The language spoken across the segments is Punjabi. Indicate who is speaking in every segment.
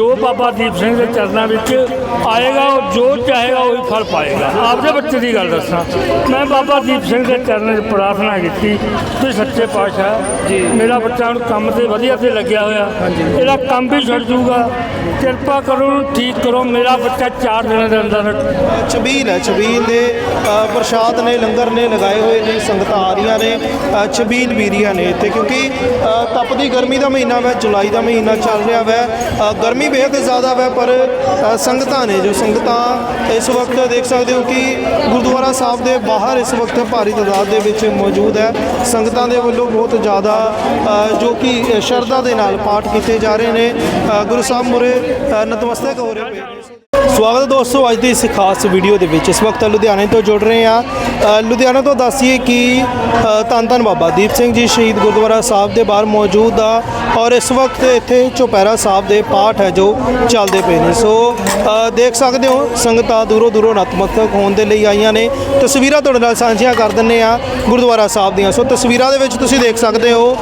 Speaker 1: ਜੋ ਬਾਬਾ ਦੀਪ ਸਿੰਘ ਦੇ ਚਰਨਾਂ ਵਿੱਚ ਆਏਗਾ ਉਹ ਜੋ ਚਾਹੇਗਾ ਉਹੀ ਫਲ ਪਾਏਗਾ। ਆਪਦੇ ਬੱਚੇ ਦੀ ਗੱਲ ਦੱਸਾਂ। ਮੈਂ ਬਾਬਾ ਦੀਪ ਸਿੰਘ ਦੇ ਚਰਨਾਂ 'ਚ ਪ੍ਰਾਰਥਨਾ ਕੀਤੀ ਕਿ ਸੱਚੇ ਪਾਤਸ਼ਾਹ ਜੀ। ਮੇਰਾ ਬੱਚਾ ਹੁਣ ਕੰਮ ਤੇ ਵਧੀਆ ਤੇ ਲੱਗਿਆ ਹੋਇਆ। ਇਹਦਾ ਕੰਮ ਵੀ ਛੱਡ ਜੂਗਾ ਕਿਰਪਾ ਕਰੋ ਠੀਕ ਕਰੋ। ਮੇਰਾ ਬੱਚਾ 4 ਦਿਨਾਂ ਦੇ ਅੰਦਰ
Speaker 2: ਛਬੀਲ ਹੈ ਛਬੀਲ ਦੇ ਪ੍ਰਸ਼ਾਦ ਨੇ ਲੰਗਰ ਨੇ ਲਗਾਏ ਹੋਏ ਨੇ ਸੰਗਤਾਂ ਆ ਰਹੀਆਂ ਨੇ ਛਬੀਲ ਵੀ ਰਹੀਆਂ ਨੇ ਇੱਥੇ। ਕਿਉਂਕਿ ਤਪਦੀ ਗਰਮੀ ਦਾ ਮਹੀਨਾ ਵੈ ਜੁਲਾਈ ਦਾ ਮਹੀਨਾ ਚੱਲ ਰਿਹਾ ਵੈ। ਗਰਮੀ ਬੇਹੱਦ ਜ਼ਿਆਦਾ ਵੈ, ਪਰ ਸੰਗਤਾਂ ਨੇ ਜੋ ਸੰਗਤਾਂ ਇਸ ਵਕਤ ਦੇਖ ਸਕਦੇ ਹੋ ਕਿ ਗੁਰਦੁਆਰਾ ਸਾਹਿਬ ਦੇ ਬਾਹਰ ਇਸ ਵਕਤ ਭਾਰੀ ਤਾਦਾਦ ਦੇ ਵਿੱਚ ਮੌਜੂਦ ਹੈ। ਸੰਗਤਾਂ ਦੇ ਵੱਲੋਂ ਬਹੁਤ ਜ਼ਿਆਦਾ ਜੋ ਕਿ ਸ਼ਰਧਾ ਦੇ ਨਾਲ ਪਾਠ ਕੀਤੇ ਜਾ ਰਹੇ ਨੇ। ਗੁਰੂ ਸਾਹਿਬ ਮੁਰੇ ਨਤਮਸਤਕ ਹੋ ਰਹੇ ਪਏ ਸਵਾਗਤ ਹੈ ਦੋਸਤੋ ਅੱਜ ਦੀ ਇਸ ਖਾਸ ਵੀਡੀਓ ਦੇ ਵਿੱਚ। ਇਸ ਵਕਤ ਲੁਧਿਆਣੇ ਤੋਂ ਜੁੜ ਰਹੇ ਹਾਂ। ਲੁਧਿਆਣਾ ਤੋਂ ਦੱਸੀਏ ਕਿ ਅ, ਧੰਨ ਧੰਨ ਬਾਬਾ ਦੀਪ ਸਿੰਘ ਜੀ ਸ਼ਹੀਦ ਗੁਰਦੁਆਰਾ ਸਾਹਿਬ ਦੇ ਬਾਹਰ ਮੌਜੂਦ ਆ ਔਰ ਇਸ ਵਕਤ ਇੱਥੇ ਚੁਪਹਿਰਾ ਸਾਹਿਬ ਦੇ ਪਾਠ ਹੈ ਜੋ ਚੱਲਦੇ ਪਏ ਨੇ। ਸੋ ਦੇਖ ਸਕਦੇ ਹੋ ਸੰਗਤਾਂ ਦੂਰੋਂ ਦੂਰੋਂ ਨਤਮਸਤਕ ਹੋਣ ਦੇ ਲਈ ਆਈਆਂ ਨੇ। ਤਸਵੀਰਾਂ ਤੁਹਾਡੇ ਨਾਲ ਸਾਂਝੀਆਂ ਕਰ ਦਿੰਨੇ ਆ ਗੁਰਦੁਆਰਾ ਸਾਹਿਬ ਦੀਆਂ। ਸੋ ਤਸਵੀਰਾਂ ਦੇ ਵਿੱਚ ਤੁਸੀਂ ਦੇਖ ਸਕਦੇ ਹੋ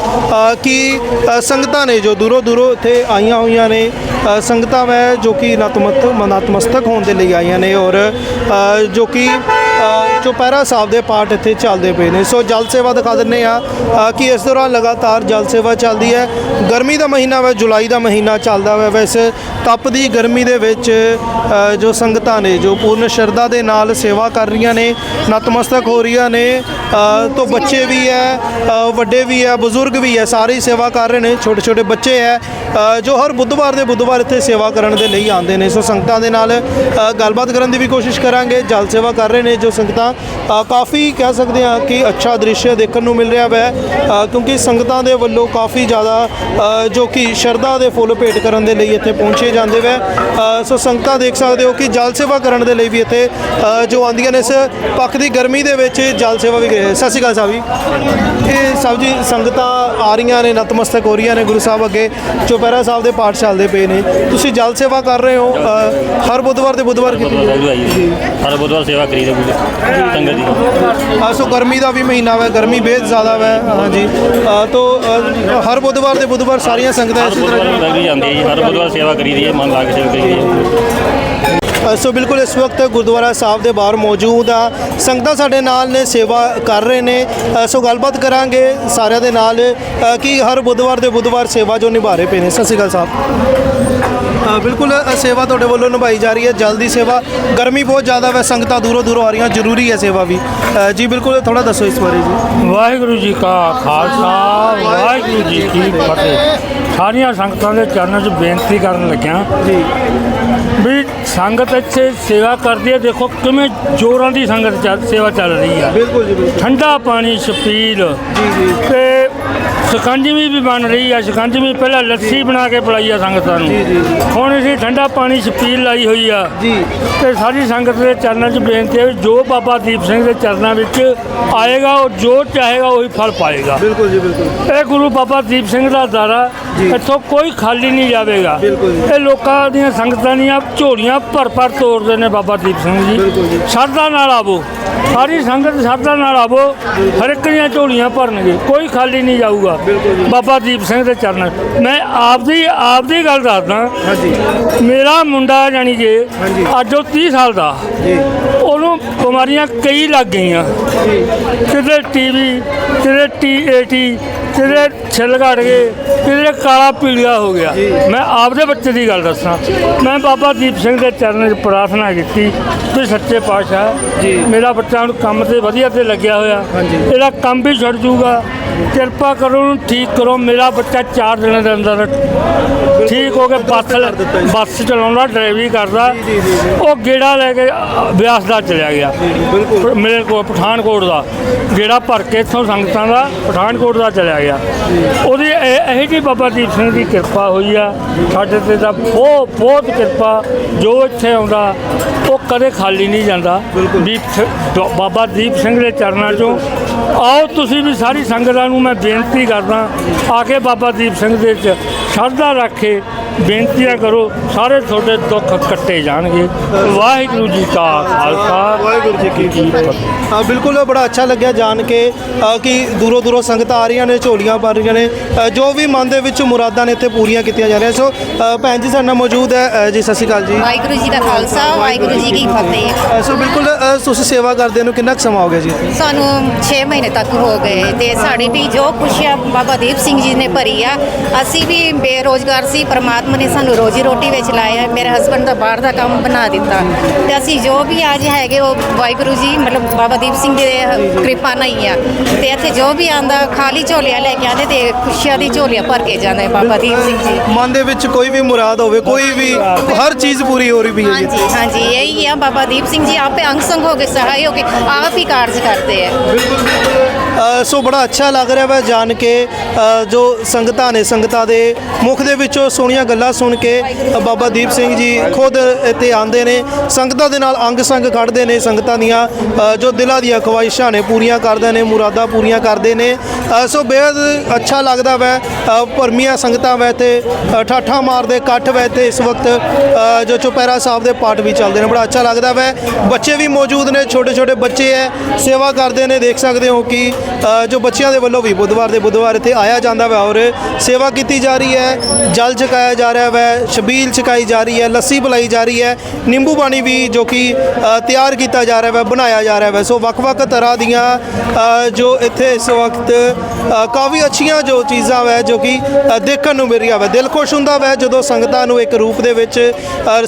Speaker 2: ਕਿ ਸੰਗਤਾਂ ਨੇ ਜੋ ਦੂਰੋਂ ਦੂਰੋਂ ਇੱਥੇ ਆਈਆਂ ਹੋਈਆਂ ਨੇ। ਸੰਗਤਾਂ ਵੈ ਜੋ ਕਿ ਨਤਮਸਤਕ ਨਤਮਸਤਕ ਹੋਣ ਦੇ ਲਈ ਆਈਆਂ ਨੇ ਔਰ ਜੋ ਕਿ ਚੁਪਹਿਰਾ ਸਾਹਿਬ ਦੇ ਪਾਠ ਇੱਥੇ ਚੱਲਦੇ ਪਏ ਨੇ। ਸੋ ਜਲ ਸੇਵਾ ਦਿਖਾ ਦਿੰਨੇ ਆ ਕਿ ਇਸ ਦੌਰਾਨ ਲਗਾਤਾਰ ਜਲ ਸੇਵਾ ਚੱਲਦੀ ਹੈ। ਗਰਮੀ ਦਾ ਮਹੀਨਾ ਵਾ ਜੁਲਾਈ ਦਾ ਮਹੀਨਾ ਚੱਲਦਾ ਵਾ। ਵੈਸੇ ਤਪਦੀ ਗਰਮੀ ਦੇ ਵਿੱਚ ਜੋ ਸੰਗਤਾਂ ਨੇ ਜੋ ਪੂਰਨ ਸ਼ਰਧਾ ਦੇ ਨਾਲ ਸੇਵਾ ਕਰ ਰਹੀਆਂ ਨੇ ਨਤਮਸਤਕ ਹੋ ਰਹੀਆਂ ਨੇ ਅ, ਤੋਂ ਬੱਚੇ ਵੀ ਹੈ ਵੱਡੇ ਵੀ ਹੈ ਬਜ਼ੁਰਗ ਵੀ ਹੈ ਸਾਰੇ ਸੇਵਾ ਕਰ ਰਹੇ ਨੇ। ਛੋਟੇ ਛੋਟੇ ਬੱਚੇ ਹੈ ਜੋ ਹਰ ਬੁੱਧਵਾਰ ਦੇ ਬੁੱਧਵਾਰ ਇੱਥੇ ਸੇਵਾ ਕਰਨ ਦੇ ਲਈ ਆਉਂਦੇ ਨੇ। ਸੋ ਸੰਗਤਾਂ ਦੇ ਨਾਲ ਗੱਲਬਾਤ ਕਰਨ ਦੀ ਵੀ ਕੋਸ਼ਿਸ਼ ਕਰਾਂਗੇ। ਜਲ ਸੇਵਾ ਕਰ ਰਹੇ ਨੇ ਜੋ ਸੰਗਤਾਂ ਅ, ਕਾਫੀ ਕਹਿ ਸਕਦੇ ਹਾਂ ਕਿ ਅੱਛਾ ਦ੍ਰਿਸ਼ ਦੇਖਣ ਨੂੰ ਮਿਲ ਰਿਹਾ ਵੈ ਕਿਉਂਕਿ ਸੰਗਤਾਂ ਦੇ ਵੱਲੋਂ ਕਾਫੀ ਜ਼ਿਆਦਾ ਜੋ ਕਿ ਸ਼ਰਧਾ ਦੇ ਫੁੱਲ ਭੇਟ ਕਰਨ ਦੇ ਲਈ ਇੱਥੇ ਪਹੁੰਚੇ ਜਾਂਦੇ ਵੈ। ਸੋ ਸੰਗਤਾਂ ਦੇਖ ਸਕਦੇ ਹੋ ਕਿ ਜਲ ਸੇਵਾ ਕਰਨ ਦੇ ਲਈ ਵੀ ਇੱਥੇ ਜੋ ਆਉਂਦੀਆਂ ਨੇ ਇਸ ਪੱਖ ਦੀ ਗਰਮੀ ਦੇ ਵਿੱਚ ਜਲ ਸੇਵਾ ਵੀ ਸਤਿ ਸ਼੍ਰੀ ਅਕਾਲ ਸਾਹਿਬ ਜੀ। ਇਹ ਸਾਹਿਬ ਜੀ ਸੰਗਤਾਂ ਆ ਰਹੀਆਂ ਨੇ ਨਤਮਸਤਕ ਹੋ ਰਹੀਆਂ ਨੇ ਗੁਰੂ ਸਾਹਿਬ ਅੱਗੇ। ਚੁਪਹਿਰਾ ਸਾਹਿਬ ਦੇ ਪਾਠ ਚੱਲਦੇ ਪਏ ਨੇ। ਤੁਸੀਂ ਜਲ ਸੇਵਾ ਕਰ ਰਹੇ ਹੋ ਹਰ ਬੁੱਧਵਾਰ ਦੇ ਬੁੱਧਵਾਰ ਕੀਤੀ
Speaker 3: ਹਰ ਬੁੱਧਵਾਰ ਸੇਵਾ ਕਰੀ ਦੀ
Speaker 2: ਆ ਸੋ ਗਰਮੀ ਦਾ ਵੀ ਮਹੀਨਾ ਹੈ ਗਰਮੀ ਬੇਹਦ ਜ਼ਿਆਦਾ ਹੈ ਹਾਂਜੀ। ਤੋ ਹਰ ਬੁੱਧਵਾਰ ਦੇ ਬੁੱਧਵਾਰ ਸਾਰੀਆਂ ਸੰਗਤਾਂ ਇਸੇ ਤਰ੍ਹਾਂ
Speaker 3: ਜਾਂਦੀ ਹੈ ਜੀ ਹਰ ਬੁੱਧਵਾਰ ਸੇਵਾ ਕਰੀ ਦੀ ਹੈ ਮਨ ਲਾ ਕੇ ਸੇਵਾ ਕਰੀ ਦੀ ਹੈ।
Speaker 2: ਸੋ ਬਿਲਕੁਲ ਇਸ ਵਕਤ ਗੁਰਦੁਆਰਾ ਸਾਹਿਬ ਦੇ ਬਾਹਰ ਮੌਜੂਦ ਆ। ਸੰਗਤਾਂ ਸਾਡੇ ਨਾਲ ਨੇ ਸੇਵਾ ਕਰ ਰਹੇ ਨੇ। ਸੋ ਗੱਲਬਾਤ ਕਰਾਂਗੇ ਸਾਰਿਆਂ ਦੇ ਨਾਲ ਕਿ ਹਰ ਬੁੱਧਵਾਰ ਦੇ ਬੁੱਧਵਾਰ ਸੇਵਾ ਜੋ ਨਿਭਾ ਰਹੇ ਪਏ ਨੇ। ਸਤਿ ਸ਼੍ਰੀ ਅਕਾਲ ਸਾਹਿਬ। ਬਿਲਕੁਲ ਸੇਵਾ ਤੁਹਾਡੇ ਵੱਲੋਂ ਨਿਭਾਈ ਜਾ ਰਹੀ ਹੈ। ਜਲਦੀ ਸੇਵਾ ਗਰਮੀ ਬਹੁਤ ਜ਼ਿਆਦਾ ਹੈ ਸੰਗਤਾਂ ਦੂਰੋਂ ਦੂਰੋਂ ਆ ਰਹੀਆਂ ਜ਼ਰੂਰੀ ਹੈ ਸੇਵਾ ਵੀ। ਜੀ ਬਿਲਕੁਲ ਥੋੜਾ ਦੱਸੋ ਇਸ ਬਾਰੇ ਜੀ।
Speaker 1: ਵਾਹਿਗੁਰੂ ਜੀ ਕਾ ਖਾਲਸਾ ਵਾਹਿਗੁਰੂ ਜੀ ਕੀ ਫਤਿਹ। ਸਾਰੀਆਂ ਸੰਗਤਾਂ ਦੇ ਚਰਨਾਂ 'ਚ ਬੇਨਤੀ ਕਰਨ ਲੱਗਿਆ
Speaker 2: ਜੀ।
Speaker 1: ਵੀ ਸੰਗਤ ਇੱਥੇ ਸੇਵਾ ਕਰਦੀ ਹੈ। ਦੇਖੋ ਕਿਵੇਂ ਜੋਰਾਂ ਦੀ ਸੰਗਤ ਚੱਲ ਸੇਵਾ ਚੱਲ ਰਹੀ ਆ।
Speaker 2: ਬਿਲਕੁਲ ਜੀ ਬਿਲਕੁਲ।
Speaker 1: ਠੰਡਾ ਪਾਣੀ ਛਪੀਲ
Speaker 2: ਜੀ ਜੀ।
Speaker 1: ਤੇ ਸ਼ਿਕੰਜਵੀ ਵੀ ਬਣ ਰਹੀ ਆ ਸ਼ਿਕੰਜਵੀ ਪਹਿਲਾਂ ਲੱਸੀ ਬਣਾ ਕੇ ਪਿਲਾਈ ਆ ਸੰਗਤਾਂ ਨੂੰ। ਹੁਣ ਅਸੀਂ ਠੰਡਾ ਪਾਣੀ ਛਪੀਲ ਲਾਈ ਹੋਈ ਆ। ਤੇ ਸਾਰੀ ਸੰਗਤ ਦੇ ਚਰਨਾਂ 'ਚ ਬੇਨਤੀ ਹੈ ਜੋ ਬਾਬਾ ਦੀਪ ਸਿੰਘ ਦੇ ਚਰਨਾਂ ਵਿੱਚ ਆਏਗਾ ਉਹ ਜੋ ਚਾਹੇਗਾ ਉਹੀ ਫਲ ਪਾਏਗਾ।
Speaker 2: ਬਿਲਕੁਲ ਜੀ ਬਿਲਕੁਲ।
Speaker 1: ਇਹ ਗੁਰੂ ਬਾਬਾ ਦੀਪ ਸਿੰਘ ਦਾ ਦਾਰਾ। ਇੱਥੋਂ ਕੋਈ ਖਾਲੀ ਨਹੀਂ ਜਾਵੇਗਾ। ਇਹ ਲੋਕਾਂ ਦੀਆਂ ਸੰਗਤਾਂ ਦੀਆਂ ਝੋਲੀਆਂ ਭਰ ਭਰ ਤੋੜਦੇ ਨੇ ਬਾਬਾ ਦੀਪ ਸਿੰਘ
Speaker 2: ਜੀ।
Speaker 1: ਸ਼ਰਧਾ ਨਾਲ ਆਵੋ। ਸਾਰੀ ਸੰਗਤ ਸ਼ਰਧਾ ਨਾਲ ਆਵੋ। ਹਰ ਇੱਕ ਦੀਆਂ ਝੋਲੀਆਂ ਭਰਨਗੇ। ਕੋਈ ਖਾਲੀ ਨਹੀਂ ਜਾਊਗਾ। ਬਾਬਾ ਦੀਪ ਸਿੰਘ ਦੇ ਚਰਨ। ਮੈਂ ਆਪਦੀ ਆਪਦੀ ਗੱਲ ਦੱਸਦਾ।
Speaker 2: ਹਾਂਜੀ।
Speaker 1: ਮੇਰਾ ਮੁੰਡਾ ਕਿ
Speaker 2: ਹਾਂਜੀ।
Speaker 1: ਅੱਜ ਉਹ 30 ਸਾਲ ਦਾ।
Speaker 2: ਜੀ।
Speaker 1: ਉਹਨੂੰ ਬਿਮਾਰੀਆਂ ਕਈ ਲੱਗ ਗਈਆਂ ਕਿਤੇ ਟੀਵੀ ਕਿਤੇ ਟੀਏਟੀ ਕਿਤੇ ਛਿੱਲ ਘੜ ਗਏ ਕਿਤੇ ਕਾਲਾ ਪੀਲੀਆ ਹੋ ਗਿਆ। ਮੈਂ ਆਪਦੇ ਬੱਚੇ ਦੀ ਗੱਲ ਦੱਸਾਂ ਮੈਂ ਬਾਬਾ ਦੀਪ ਸਿੰਘ ਦੇ ਚਰਨਾਂ 'ਚ ਪ੍ਰਾਰਥਨਾ ਕੀਤੀ ਕਿ ਸੱਚੇ ਪਾਤਸ਼ਾਹ
Speaker 2: ਜੀ।
Speaker 1: ਮੇਰਾ ਬੱਚਾ ਹੁਣ ਕੰਮ ਤੇ ਵਧੀਆ ਤੇ ਲੱਗਿਆ ਹੋਇਆ। ਇਹਦਾ ਕੰਮ ਵੀ ਛੱਡ ਜੂਗਾ ਕਿਰਪਾ ਕਰੋ ਉਹਨੂੰ ਠੀਕ ਕਰੋ ਮੇਰਾ ਬੱਚਾ 4 ਦਿਨਾਂ ਦੇ ਅੰਦਰ ਠੀਕ ਹੋ ਕੇ ਬੱਸ। ਬੱਸ ਚਲਾਉਂਦਾ ਡਰਾਈਵਿੰਗ ਕਰਦਾ। ਉਹ ਗੇੜਾ ਲੈ ਕੇ ਬਿਆਸ ਦਾ ਚਲਿਆ ਗਿਆ
Speaker 2: ਬਿਲਕੁਲ।
Speaker 1: ਮੇਰੇ ਕੋਲ ਪਠਾਨਕੋਟ ਦਾ ਜਿਹੜਾ ਭਰ ਕੇ ਇੱਥੋਂ ਸੰਗਤਾਂ ਦਾ ਪਠਾਨਕੋਟ ਦਾ ਚਲਿਆ ਗਿਆ। ਉਹਦੀ ਇਹ ਜੀ ਬਾਬਾ ਦੀਪ ਸਿੰਘ ਦੀ ਕਿਰਪਾ ਹੋਈ ਆ ਸਾਡੇ ਤੇ ਤਾਂ ਬਹੁਤ ਬਹੁਤ ਕਿਰਪਾ ਜੋ ਇੱਥੇ ਆਉਂਦਾ ਉਹ ਕਦੇ ਖਾਲੀ ਨਹੀਂ ਜਾਂਦਾ।
Speaker 2: ਬਿਲਕੁਲ।
Speaker 1: ਵੀ ਸ- ਦ- ਬਾਬਾ ਦੀਪ ਸਿੰਘ ਦੇ ਚਰਨਾਂ 'ਚੋਂ ਆਓ ਤੁਸੀਂ ਵੀ ਸਾਰੀ ਸੰਗਤਾਂ ਨੂੰ ਮੈਂ ਬੇਨਤੀ ਕਰਦਾ ਆ ਕੇ ਬਾਬਾ ਦੀਪ ਸਿੰਘ ਦੇ ਚ ਸ਼ਰਧਾ ਰੱਖ ਬੇਨਤੀਆਂ ਕਰੋ ਸਾਰੇ ਤੁਹਾਡੇ ਦੁੱਖ ਕੱਟੇ ਜਾਣਗੇ। ਵਾਹਿਗੁਰੂ ਜੀ ਕਾ ਖਾਲਸਾ
Speaker 2: ਵਾਹਿਗੁਰੂ ਜੀ ਕੀ ਫਤਿਹ। ਹਾਂ ਬਿਲਕੁਲ ਬੜਾ ਅੱਛਾ ਲੱਗਿਆ ਜਾਣ ਕੇ ਕਿ ਦੂਰੋਂ ਦੂਰੋਂ ਸੰਗਤਾਂ ਆ ਰਹੀਆਂ ਨੇ ਝੋਲੀਆਂ ਭਰ ਰਹੀਆਂ ਨੇ। ਜੋ ਵੀ ਮਨ ਦੇ ਵਿੱਚ ਮੁਰਾਦਾਂ ਨੇ ਇੱਥੇ ਪੂਰੀਆਂ ਕੀਤੀਆਂ ਜਾ ਰਹੀਆਂ ਸੋ ਭੈਣ ਜੀ ਸਾਡੇ ਨਾਲ ਮੌਜੂਦ ਹੈ। ਜੀ ਸਤਿ ਸ਼੍ਰੀ ਅਕਾਲ ਜੀ।
Speaker 4: ਵਾਹਿਗੁਰੂ ਜੀ ਦਾ ਖਾਲਸਾ ਵਾਹਿਗੁਰੂ ਜੀ ਕੀ ਫਤਿਹ।
Speaker 2: ਸੋ ਬਿਲਕੁਲ ਤੁਸੀਂ ਸੇਵਾ ਕਰਦੇ ਨੂੰ ਕਿੰਨਾ ਕੁ ਸਮਾਂ ਹੋ ਗਿਆ ਜੀ?
Speaker 4: ਸਾਨੂੰ 6 ਮਹੀਨੇ ਤੱਕ ਹੋ ਗਏ ਤੇ ਸਾਡੀ ਵੀ ਜੋ ਖੁਸ਼ੀਆਂ ਬਾਬਾ ਦੀਪ ਸਿੰਘ ਜੀ ਨੇ ਭਰੀ ਆ ਅਸੀਂ ਵੀ ਬੇਰੋਜ਼ਗਾਰ ਸੀ ਪ੍ਰਮਾਤਮਾ ਨੇ ਸਾਨੂੰ ਰੋਜੀ ਰੋਟੀ ਵਿੱਚ ਲਾਇਆ ਮੇਰੇ ਹਸਬੰਡ ਦਾ ਬਾਹਰ ਦਾ ਕੰਮ ਬਣਾ ਦਿੱਤਾ। ਤੇ ਅਸੀਂ ਜੋ ਵੀ ਅੱਜ ਹੈਗੇ ਉਹ ਵਾਹਿਗੁਰੂ ਜੀ ਮਤਲਬ ਬਾਬਾ ਦੀਪ ਸਿੰਘ ਜੀ ਦੇ ਕਿਰਪਾ ਨਾਲ ਹੀ ਆ। ਤੇ ਇੱਥੇ ਜੋ ਵੀ ਆਂਦਾ ਖਾਲੀ ਝੋਲੀਆਂ ਲੈ ਕੇ ਆਉਂਦੇ ਤੇ ਖੁਸ਼ੀਆਂ ਦੀ ਝੋਲੀਆਂ ਭਰ ਕੇ ਜਾਂਦੇ ਬਾਬਾ ਦੀਪ ਸਿੰਘ ਜੀ।
Speaker 2: ਮਨ ਦੇ ਵਿੱਚ ਕੋਈ ਵੀ ਮੁਰਾਦ ਹੋਵੇ ਕੋਈ ਵੀ ਹਰ ਚੀਜ਼ ਪੂਰੀ ਹੋ ਰਹੀ ਵੀ ਹੈ ਜੀ
Speaker 4: ਹਾਂਜੀ ਹਾਂਜੀ ਇਹੀ ਆ ਬਾਬਾ ਦੀਪ ਸਿੰਘ ਜੀ ਆਪੇ ਅੰਗ ਸੰਗ ਹੋ ਕੇ ਸਹਾਈ ਹੋ ਕੇ ਆਪ ਹੀ ਕਾਰਜ ਕਰਦੇ ਆ।
Speaker 2: ਅ, ਸੋ ਬੜਾ ਅੱਛਾ ਲੱਗ ਰਿਹਾ ਹੈ ਜਾਣ ਕੇ। ਜੋ ਸੰਗਤਾਂ ਨੇ ਸੰਗਤਾਂ ਦੇ ਮੁਖ ਦੇ ਵਿੱਚੋਂ ਸੋਹਣੀਆਂ ਗੱਲਾਂ ਸੁਣ ਕੇ ਬਾਬਾ ਦੀਪ ਸਿੰਘ ਜੀ ਖੁਦ ਇੱਥੇ ਆਉਂਦੇ ਨੇ। ਸੰਗਤਾਂ ਦੇ ਨਾਲ ਅੰਗ ਸੰਗ ਖੜਦੇ ਨੇ ਸੰਗਤਾਂ ਦੀਆਂ ਜੋ ਦਿਲਾਂ ਦੀਆਂ ਖਵਾਇਸ਼ਾਂ ਨੇ ਪੂਰੀਆਂ ਕਰਦੇ ਨੇ ਮੁਰਾਦਾਂ ਪੂਰੀਆਂ ਕਰਦੇ ਨੇ। ਸੋ ਬੇहद ਅੱਛਾ ਲੱਗਦਾ ਵੈ ਭਰਮੀਆਂ ਸੰਗਤਾਂ ਵੈ ਤੇ ਅ, ਠਾਠਾਂ ਮਾਰਦੇ ਇਕੱਠ ਵੈ ਤੇ ਇਸ ਵਕਤ ਜੋ ਚੁਪਹਿਰਾ ਸਾਹਿਬ ਦੇ ਪਾਠ ਵੀ ਚੱਲਦੇ ਨੇ। ਬੜਾ ਅੱਛਾ ਲੱਗਦਾ ਵੈ। ਬੱਚੇ ਵੀ ਮੌਜੂਦ ਨੇ ਛੋਟੇ ਛੋਟੇ ਬੱਚੇ ਐ ਸੇਵਾ ਕਰਦੇ ਨੇ ਦੇਖ ਸਕਦੇ ਹੋ ਕਿ ਜੋ ਬੱਚਿਆਂ ਦੇ ਵੱਲੋਂ ਵੀ ਬੁੱਧਵਾਰ ਦੇ ਬੁੱਧਵਾਰ ਇੱਥੇ ਆਇਆ ਜਾਂਦਾ ਵੈ ਔਰ ਸੇਵਾ ਕੀਤੀ ਜਾ ਰਹੀ ਹੈ, ਜਲ ਛਕਾਇਆ ਜਾ ਰਿਹਾ ਵੈ, ਛਬੀਲ ਛਕਾਈ ਜਾ ਰਹੀ ਹੈ, ਲੱਸੀ ਪਿਲਾਈ ਜਾ ਰਹੀ ਹੈ, ਨਿੰਬੂ ਪਾਣੀ ਵੀ ਜੋ ਕਿ ਤਿਆਰ ਕੀਤਾ ਜਾ ਰਿਹਾ ਵੈ, ਬਣਾਇਆ ਜਾ ਰਿਹਾ ਵੈ। ਸੋ ਵੱਖ-ਵੱਖ ਤਰ੍ਹਾਂ ਦੀਆਂ ਜੋ ਇੱਥੇ ਇਸ ਵਕਤ ਕਾਫੀ ਅੱਛੀਆਂ ਜੋ ਚੀਜ਼ਾਂ ਵੈ, ਜੋ ਕਿ ਦੇਖਣ ਨੂੰ ਮਿਲ ਰਹੀਆਂ ਵੈ। ਦਿਲ ਖੁਸ਼ ਹੁੰਦਾ ਵੈ ਜਦੋਂ ਸੰਗਤਾਂ ਨੂੰ ਇੱਕ ਰੂਪ ਦੇ ਵਿੱਚ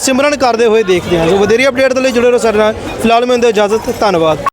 Speaker 2: ਸਿਮਰਨ ਕਰਦੇ ਹੋਏ ਦੇਖਦੇ ਹਾਂ। ਸੋ ਵਧੇਰੀ ਅਪਡੇਟ ਦੇ ਲਈ ਜੁੜੇ ਰਹੋ ਸਾਡੇ ਨਾਲ। ਫਿਲਹਾਲ ਮੈਂ ਦਿਓ ਇਜਾਜ਼ਤ, ਧੰਨਵਾਦ।